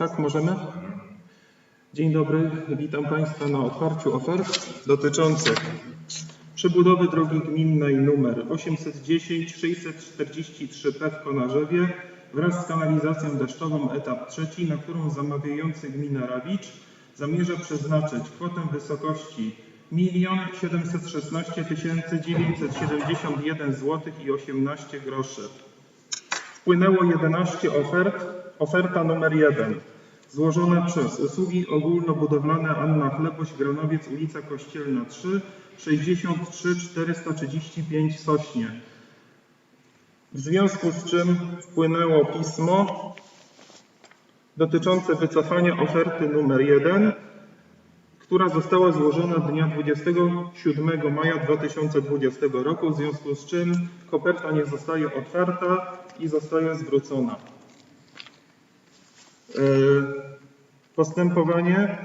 Tak, możemy? Dzień dobry, witam Państwa na otwarciu ofert dotyczących przebudowy drogi gminnej nr 810 643P w Konarzewie wraz z kanalizacją deszczową etap trzeci, na którą zamawiający gmina Rawicz zamierza przeznaczyć kwotę wysokości 1 716 971 zł i 18 groszy. Wpłynęło 11 ofert. Oferta numer 1 złożona przez Usługi Ogólnobudowlane Anna Chleboś, Granowiec, ulica Kościelna 3, 63 435 Sośnie. W związku z czym wpłynęło pismo dotyczące wycofania oferty numer 1, która została złożona dnia 27 maja 2020 roku, w związku z czym koperta nie zostaje otwarta i zostaje zwrócona. E, Postępowanie,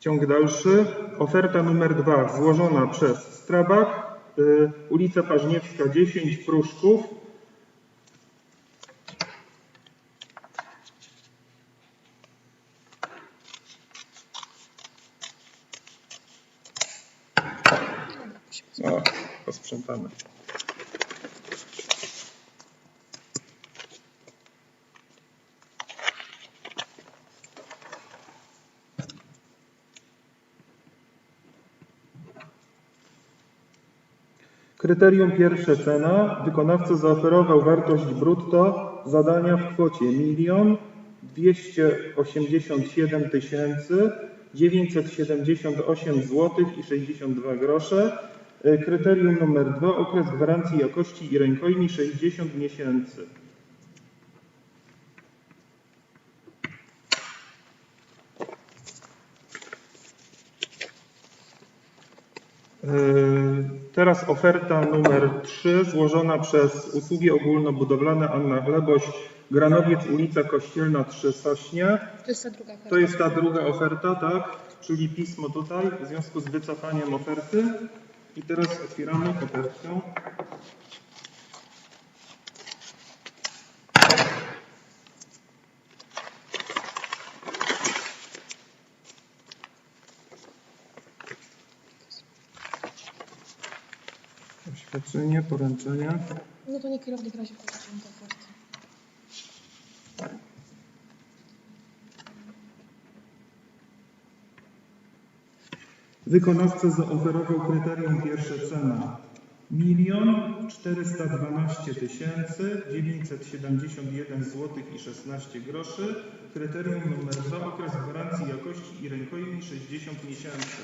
ciąg dalszy. Oferta numer 2 złożona przez Strabag, y, ulica Paźniewska 10, Pruszków. O, posprzątamy. Kryterium pierwsze cena. Wykonawca zaoferował wartość brutto zadania w kwocie 1 287 978 zł i 62 grosze. Y, Kryterium numer 2. Okres gwarancji jakości i rękojmi 60 miesięcy. Yy, Teraz oferta numer 3 złożona przez usługi ogólnobudowlane Anna Gleboś, Granowiec, ulica Kościelna 3 Sośnie. To jest ta druga oferta. To jest ta druga oferta, tak? Czyli pismo tutaj w związku z wycofaniem oferty. I teraz otwieramy kopertkę. Oświadczenie, poręczenie. No to nie kierownik razie mi tę ofertę. Wykonawca zaoferował kryterium pierwsze cena 1 412 971 zł i 16 groszy. Kryterium numer 2 okres gwarancji jakości i rękojmi 60 miesięcy.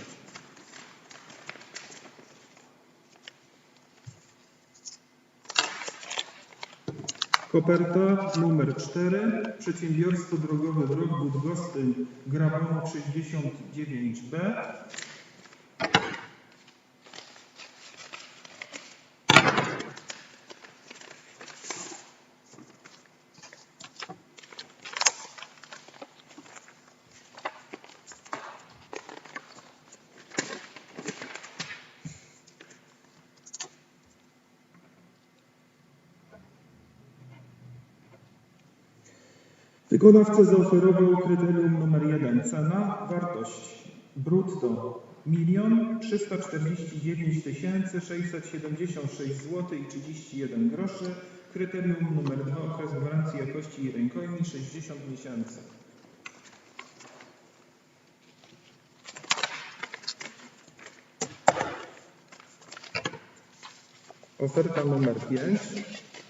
Koperta numer 4. Przedsiębiorstwo drogowe Drog Budgostyń Grabonok 69B. Wykonawca zaoferował kryterium numer 1 cena, wartość. Brutto. 1 349 676 zł i 31 groszy. Kryterium numer 2 okres gwarancji jakości i rękojmi 60 miesięcy. Oferta numer 5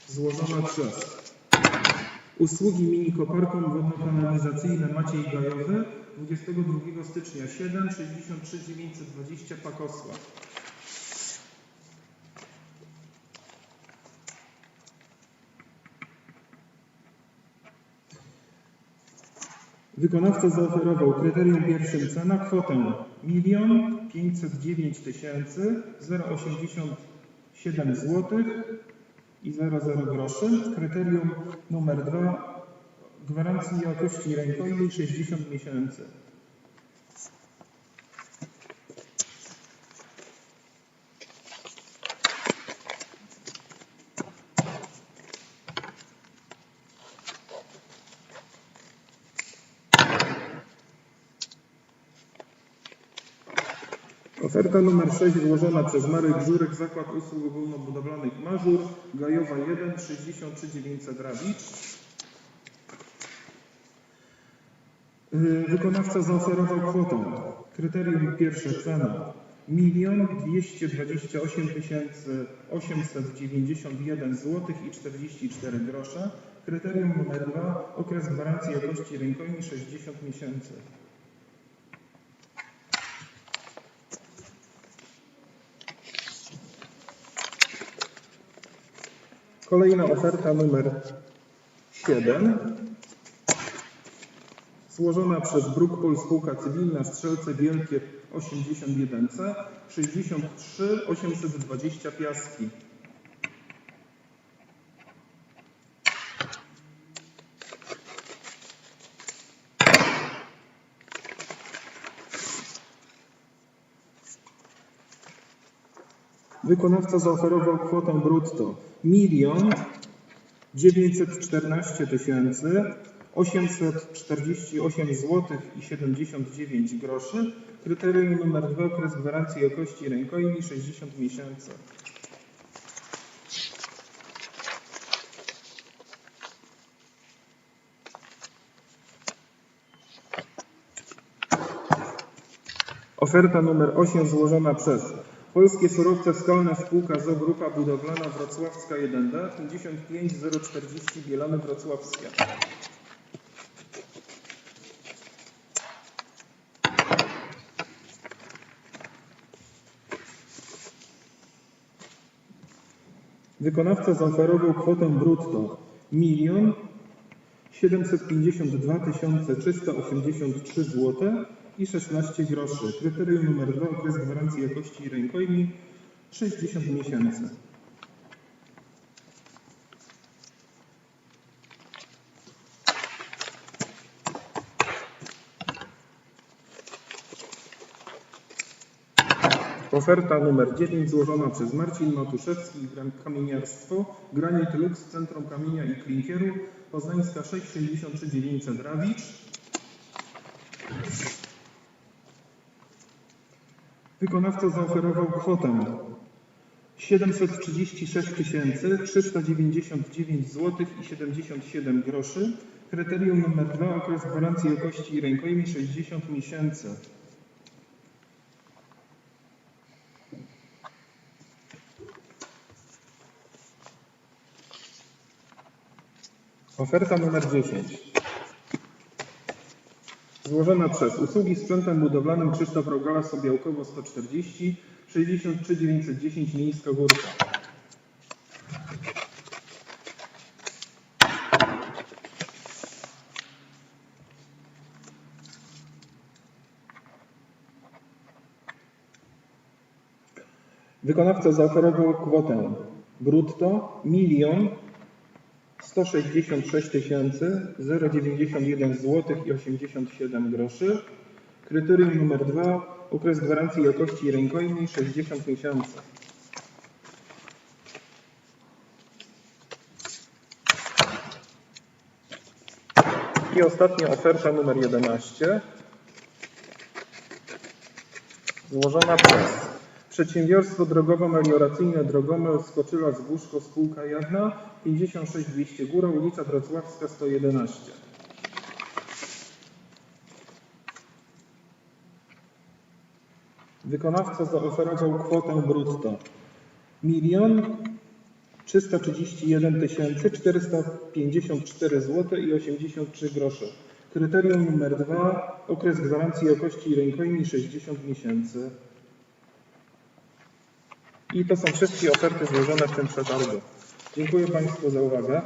złożona przez Usługi mini koparką wodno-kanalizacyjne Maciej Gajowy 22 stycznia 7 63 920 Pakosław. Wykonawca zaoferował kryterium pierwszym cena kwotę 1 509 087 zł i 00 groszy. Kryterium numer 2 gwarancji jakości rękojmej 60 miesięcy. Oferta numer 6 złożona przez Marek Żurek, Zakład Usług Ogólnobudowlanych Mazur, Gajowa 1, 63 900 Rawicz. Yy, Wykonawca zaoferował kwotę. Kryterium pierwsze cena. Milion dwieście dwadzieścia osiem tysięcy osiemset dziewięćdziesiąt jeden złotych i 44 grosze. Kryterium numer dwa. Okres gwarancji jakości rękojmi 60 miesięcy. Kolejna oferta numer 7 złożona przez Brookpol Spółka Cywilna Strzelce Wielkie 81C 63 820 Piaski. Wykonawca zaoferował kwotę brutto 1 914 tysięcy 848 zł i 79 groszy. Kryterium numer 2 okres gwarancji jakości rękojmi 60 miesięcy. Oferta numer 8 złożona przez Polskie Surowce Skalne Spółka ZO Grupa Budowlana Wrocławska 1D 55040 Bielany Wrocławskie. Wykonawca zaoferował kwotę brutto 1 752 383 zł i 16 groszy. Kryterium numer 2 okres gwarancji jakości rękojmi 60 miesięcy. Oferta numer 9 złożona przez Marcin Matuszewski i Kamieniarstwo Granit Lux Centrum Kamienia i Klinkieru Poznańska 663 900 Rawicz Wykonawca zaoferował kwotę 736 399 zł i 77 groszy. Kryterium numer 2 okres gwarancji jakości i rękojmi 60 miesięcy. Oferta numer 10. Złożona przez usługi sprzętem budowlanym Krzysztof Rogala Sobiałkowo 140 63 910 Miejska Górka. Wykonawca zaoferował kwotę brutto 1 166 tysięcy 091 zł i 87 groszy. Kryterium numer 2 okres gwarancji jakości rękojmi 60 miesięcy. I ostatnia oferta numer 11 złożona przez Przedsiębiorstwo Drogowo-Melioracyjne Drogomel Skoczyla Zgłuszko Spółka Jawna 56200 Góra ulica Wrocławska 111 Wykonawca zaoferował kwotę brutto 1 331 454 zł i 83 grosze. Kryterium numer 2 okres gwarancji jakości rękojmi 60 miesięcy. I to są wszystkie oferty złożone w tym przetargu. Dziękuję Państwu za uwagę.